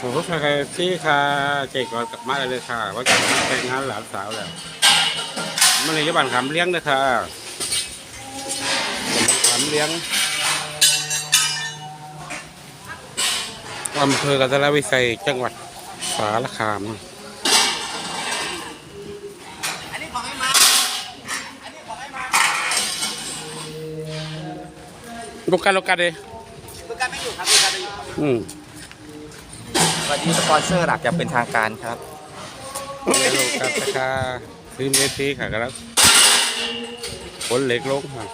โอ้โหใครที่ค่ะเจ๊ก่อนกลับมาเลยค่ะ ว่าจะแต่งงานหลานสาวแล้วมันเลยที่บ้านขามเลี้ยงนะค่ะบ้านขามเลี้ยงอำเภอกัตลวิสัยจังหวัดสารคามอันนี้ของไอ้มาอันนี้ของไอ้มาลูกกันลูกกันเลยลูกการไม่อยู่ครับลูกการไม่อยู่ครับอืม วันนี้สปอนเซอร์หลักจะเป็นทางการครับลูกกันราคาซื้อเมทีค่ะครับผลเหล็กลงค่ะ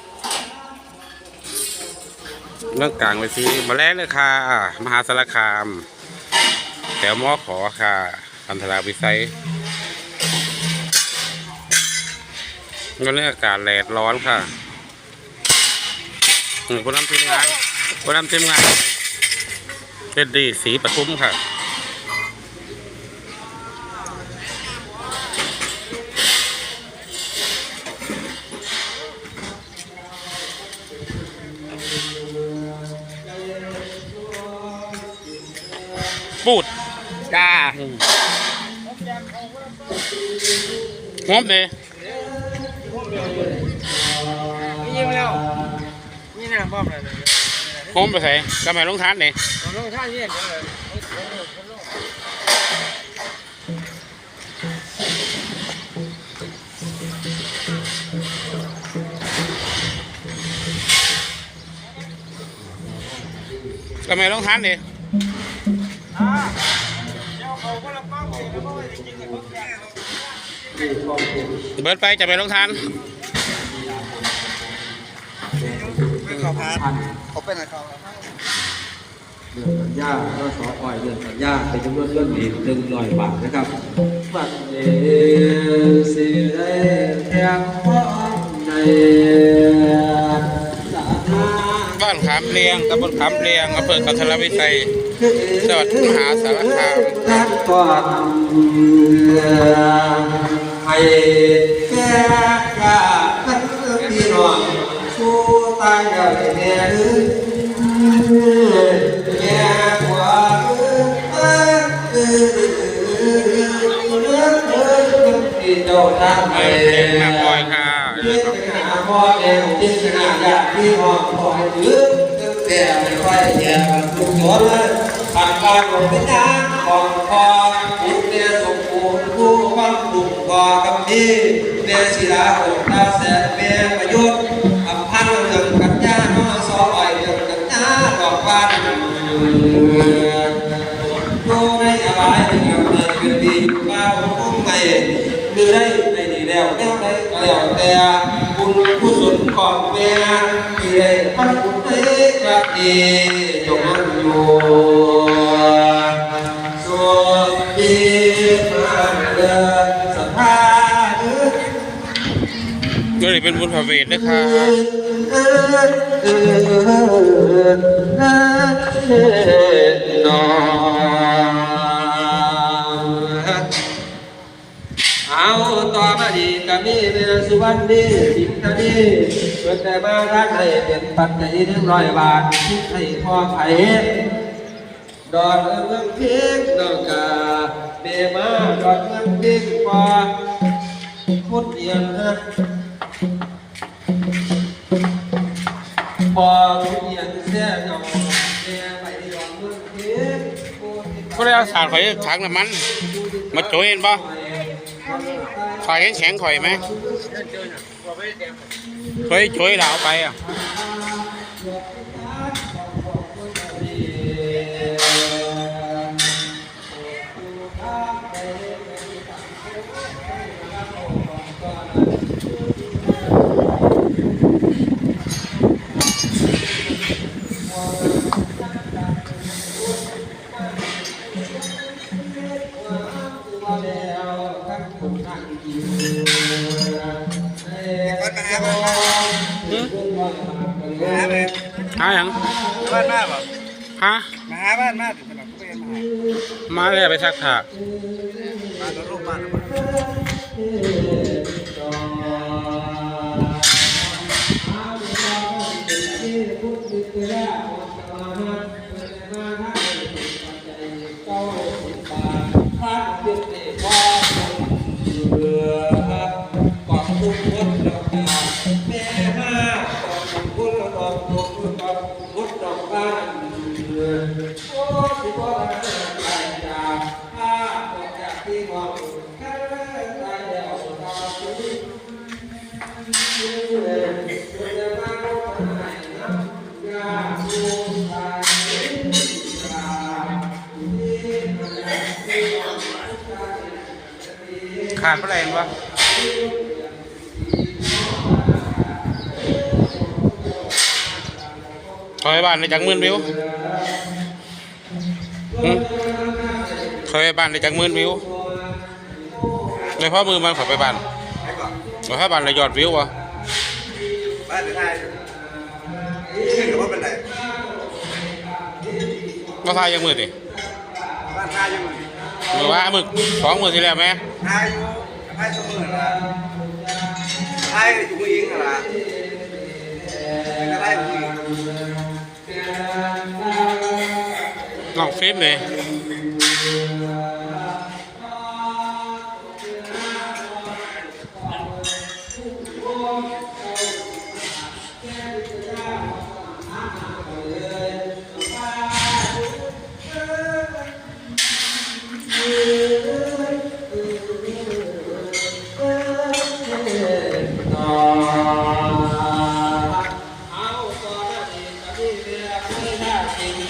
เรื่องกลางไปซีมาแล้วเลยค่ะ มหาสารคาม แถวมอขอค่ะ อันธราวิสัยก็เรื่องอากาศแดดร้อนค่ะอืมคนนำทีมงานคนนำทีมงานเป็นดีสีปทุมค่ะ ปูดจ้าหอมเลยนี่ยังไม่เอานี่น้ำป้อมเลยหอมไปใส่กำไมลงทานเนี่ยผมต้องท่านี่เดี๋ยวเลยกำไมลงทานเนี่ย เบิร์ดไปจะไปลงทานไม่ขอพาร์ทเขาเป็นอะไรเขาเรื่องสัญญาก็สออ่อยเรื่องสัญญาเป็นจำนวนเงินอีกหนึ่งร้อยบาทนะครับบัดเดานขามเลียงตำบลขามเลียงอำเภอกัทรวิสัยจังหวัดมหาสารคามทักก่อนให้แก่กาพี่น้องสู้ตายใหญ่แน่แก่กว่าที่เจ้าทำไปให้เต็มแม่อยค่ะ พ่อนหาพ่อแม่จิตนาญาติพี่น้องพ่อให้ยืมแต่ไม่ค่อยแย่กันทุกคนเลยผ่านการลงเป็นางของพ่อบุญเนี่ยสมบูรณ์ผู้ฟังดุมก่อกำดีเนศิลาโอตาแสนเมประยุทธ์อำพันธ์เรื่องกัญญาน้อซออ่อยเรื่องกัญญาดอกบานโตในอะไรถึงอำเภอเป็นดีมาผมไปหรือได้ แล้วแนวได้แล้วแต่บุญกุศลของแม่ที่ได้พันบุญได้กระดีจงมั่นอยู่สวัสดีมาเดสัทธาเด้อก็เลยเป็นบุญพระเวทด้วยค่ะเอาต่อ มาดีกามีเมสุวรรณดีสิงห์ดีเปิดแต่มาทักให้เป็นปัจจัยหนึ่งร้อยบาทคิดให้พ่อไผ่ดอนเมืองเพียงดอกกาเดมาดอนเมืองเพียงกว่าพุทธเอียนฮะพอทุเรียนเสียเนาะแม่ไปดอนเมืองเพียงก็ได้เอาสารข่อยถังน้ำมัน มาโจยเห็นปะ ข่อยเห็นแข็งข่อยไหมช่วยช่วยเราไปอะ คนมาหาบ้านมาหืมหาเลยหาหยังบ้านมาเปล่าฮะมาหาบ้านมาถึงขนาดก็ไปมาหามาเลยไปซักผ้า ขาดอะไรวะคอยบ้านในจังหมื่นวิวหึคอยบ้านในจังหมื่นวิวในพ่อมือมันเขับไปบ้านเราให้บ้านเลยยอดวิววะบ้านไทยขึ้นกับว่าเป็นไรก็ทายยังมือดิบ้านไทยอยู่มือว่ามึกสองมือที่แล้วไหมไทยอยู่ไทยเสมอละไทย อยู่ผู้หญิงละก็ได้ผู้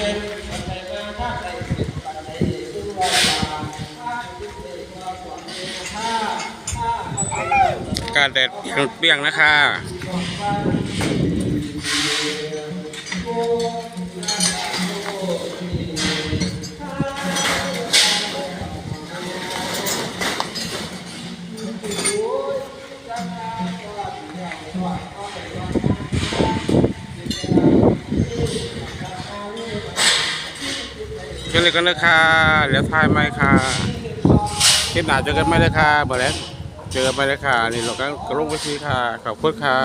กาถ้ามันเป็นการแดดเปรี้ยงนะคะ กันเลยกันเลยค่ะเดี๋ยวทายไหมค่ะคลิปหนาเจอกันไหมเลยค่ะบอแลนเจอกันไหมเลยค่ะนี่เราก็กระลงไปทีค่ะขอบคุณค่ะ